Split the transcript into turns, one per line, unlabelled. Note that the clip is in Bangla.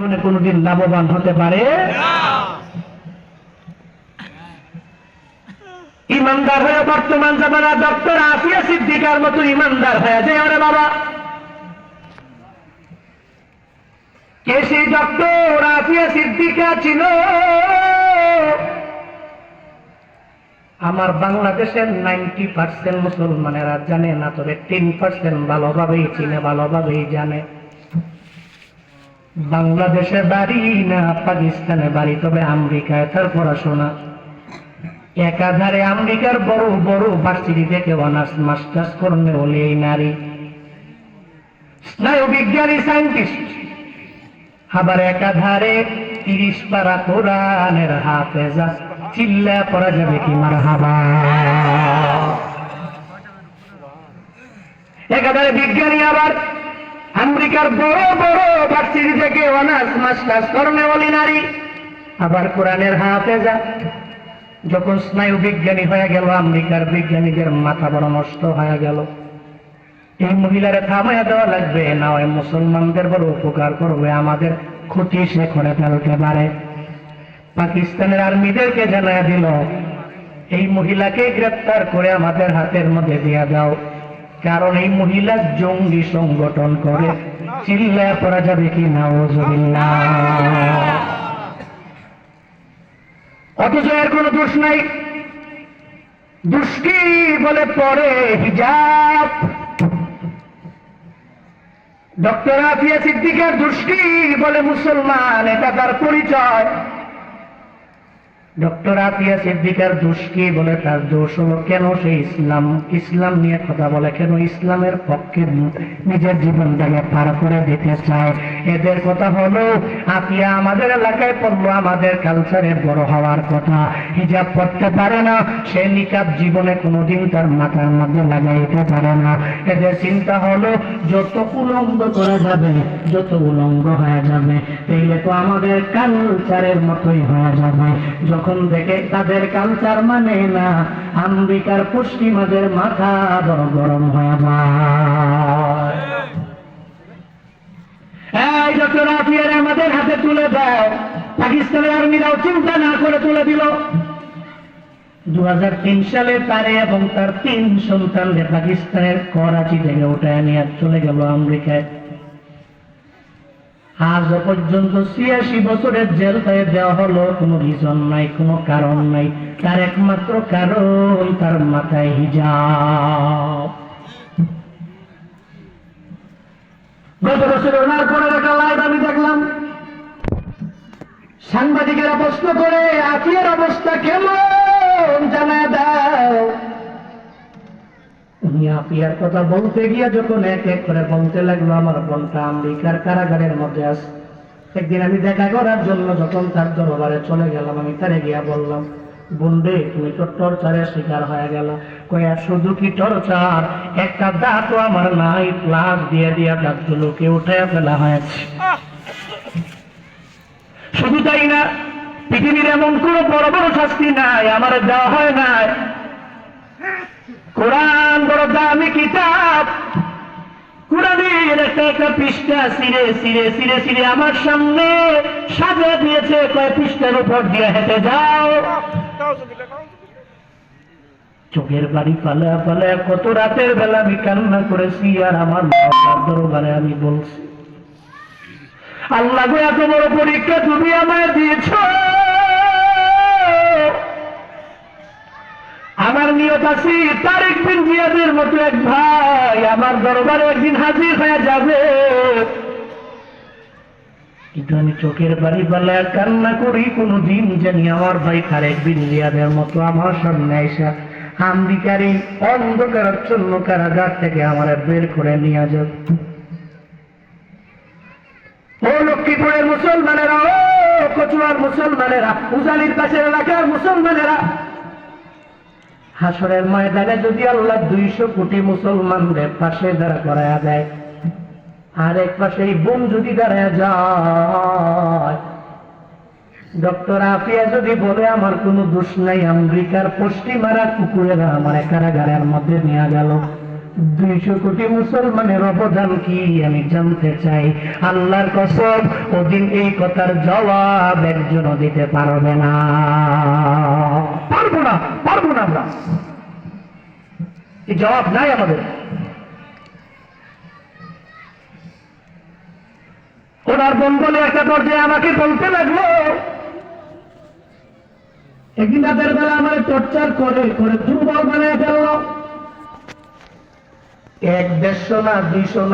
জীবনে কোনোদিন লাভবান হতে পারে? ইমানদার হয়ে বর্তমান জামানা ডক্টর আফিয়া সিদ্দিকার মতো ইমানদার হয়ে যায় আরে বাবা। কে সেই ডক্টর আফিয়া সিদ্দিকা ছিল? আমার বাংলাদেশের নাইনটি পার্সেন্ট মুসলমানেরা জানে না, তবে টেন পার্সেন্ট ভালোভাবেই চিনে, ভালোভাবেই জানে। বাংলাদেশে বাড়ি না পাকিস্তানে বাড়ি? তবে আমেরিকায় তার পড়াশোনা। একাধারে আমেরিকার বড় বড় ভার্সিটি থেকে অনার্স, মাস্টার্স করলে হলে এই নারী। স্নায়ু বিজ্ঞানী, সায়েন্টিস্ট। আবার একাধারে তিরিশ পারা কোরআনের হাফেজা চিল্লা পড়া যাবে কি মার হাবা একাধারে বিজ্ঞানী আবার আমেরিকার বড় বড় ভার্সিটি থেকে অনার্স, মাস্টার্স করণে বলি নারী। আবার কোরআনের হাফেজা। যখন স্নায়ু বিজ্ঞানী হয়ে গেল, আমেরিকার বিজ্ঞানীদের মাথা বড় নষ্ট হয়ে গেল। এই মহিলারা থামাইয়া দেওয়া লাগবে, না ওই মুসলমানদের বড় উপকার করবে, আমাদের ক্ষতি সে করে ফেলতে পারে। পাকিস্তানের আর্মিদেরকে জানায় দিল, এই মহিলাকে গ্রেপ্তার করে আমাদের হাতের মধ্যে দিয়া দাও। কারণ এই মহিলা জঙ্গি সংগঠন করে। চিল্লা পড়া যাবে কি না অথচ এর কোনো দোষ নাই। দুষ্টি বলে পড়ে হিজাব? ডক্টর আফিয়া সিদ্দিকার দুষ্টি বলে মুসলমান? এটা তার পরিচয়। ডক্টর আফিয়া সিদ্দিকার দোষ কি বলে? তার দোষ হলো, কেন সে ইসলাম ইসলাম নিয়ে কথা বলে? কেন ইসলামের পক্ষে নিজের জীবনটাকে পার করে দিতে চায়? এদের কথা হলো আফিয়া আমাদের এলাকায় পড়ল, আমাদের কালচারে বড় হওয়ার কথা। হিজাব পড়তে পারে না, সে নিকাব জীবনে কোনোদিন তার মাথার মধ্যে লাগাইতে পারে না। এদের চিন্তা হলো, যত উলঙ্গ করা যাবে, যত উলঙ্গ হয়ে যাবে, তাইলে তো আমাদের কালচারের মতোই হয়ে যাবে। যখন দেখে তাদের কালচার মানে না আমেরিকার পশ্চিমাদের মাথা বড় গরম হয়ে এই ডক্টর আফিয়ার আমাদের হাতে তুলে দেয়, পাকিস্তানের আর্মিরাও চিন্তা না করে তুলে দিল। দু হাজার তিন সালে তারে এবং তার তিন সন্তানকে পাকিস্তানের করাচি থেকে উঠায় নিয়ে চলে গেল আমেরিকায়। আজ পর্যন্ত ছিয়াশি বছরের জেল তাই দেওয়া হলো, কোনো রিজন নাই, কোনো কারণ নাই। তার একমাত্র কারণ, তার মাথায় হিজাব। গত বছর ওনার পরের একটা লাইভ আমি দেখলাম। সাংবাদিকেরা প্রশ্ন করে আফিয়ার উনি আফিয়ার কথা বলতে গিয়ে যখন এক এক করে বলতে লাগল আমার বোনটা আমেরিকার কারাগারের মধ্যে আছে। একদিন আমি দেখা করার জন্য যখন তার দরবারে চলে গেলাম আমি তারে গিয়া বললাম বন্ডে তুমি তো টর্চারের শিকার হয়ে গেল। কয়া শুধু কি টর্চার? একটা দাঁতও আমার নাই প্লাস দিয়ে দিয়া দাঁতগুলোকে উঠে ফেলা হয়েছে? শুধু তাই না পৃথিবীর এমন কোন বড় বড় শাস্তি নাই আমার দেওয়া হয় নাই। কোরআন বড় দামি কিতাব। কোরআনের একটা একটা পৃষ্ঠা সিরে সিরে সিরে সিরে আমার সামনে সাজা দিয়েছে, কয় পৃষ্ঠার উপর দিয়ে হেঁটে যাও। চোখের বাড়ি পালা পালা, কত রাতের বেলা আমি কান্না করেছি, আর আমার দরবারে আমি বলছি, আল্লাহ এত বড় পরীক্ষা তুমি আমায় দিয়েছ। নিয়ত আছি তারেক বিন জিয়াদের মতো এক ভাই আমার দরবারে একদিন হাজির হয়ে যাবে। কিন্তু আমি চোখের বাড়ি বেলা কান্না করি কোনো দিন জানি আমার ভাই তারেক বিন জিয়াদের মতো আমার সামনে আইসা আমেরিকার এই অন্ধকারাচ্ছন্ন কারাগার থেকে আমার বের করে নিয়ে যাবে। ও লক্ষ্মীপুরের মুসলমানেরা, ও কচুয়ার মুসলমানেরা, উজালির পাশের এলাকার মুসলমানেরা হাসরের ময়দানে যদি আল্লাহ দুইশো কোটি মুসলমানদের পাশে দাঁড়া করায়া দেয় আর এক পাশে এই বোম যদি দাঁড়ায় যায়। ডক্টর আফিয়া যদি বলে, আমার কোনো দোষ নাই, আমেরিকার পশ্চিমারা কুকুরেরা আমার কারাগারের মধ্যে নিয়ে গেল। দুইশো কোটি মুসলমানের অবদান কি আমি জানতে চাই। আল্লাহর কসম, ওদিন এই কথার জবাব একজনও দিতে পারবে না। পারব না পারব না আমরা। জবাব নাই আমাদের। ওনার বোন বলে একটা পর্যায়ে আমাকে বলতে লাগল। একদিন রাতের বেলা আমার টর্চার করে করে দুর্বল বানায় ফেলল। এক দেড়শো না দুইশো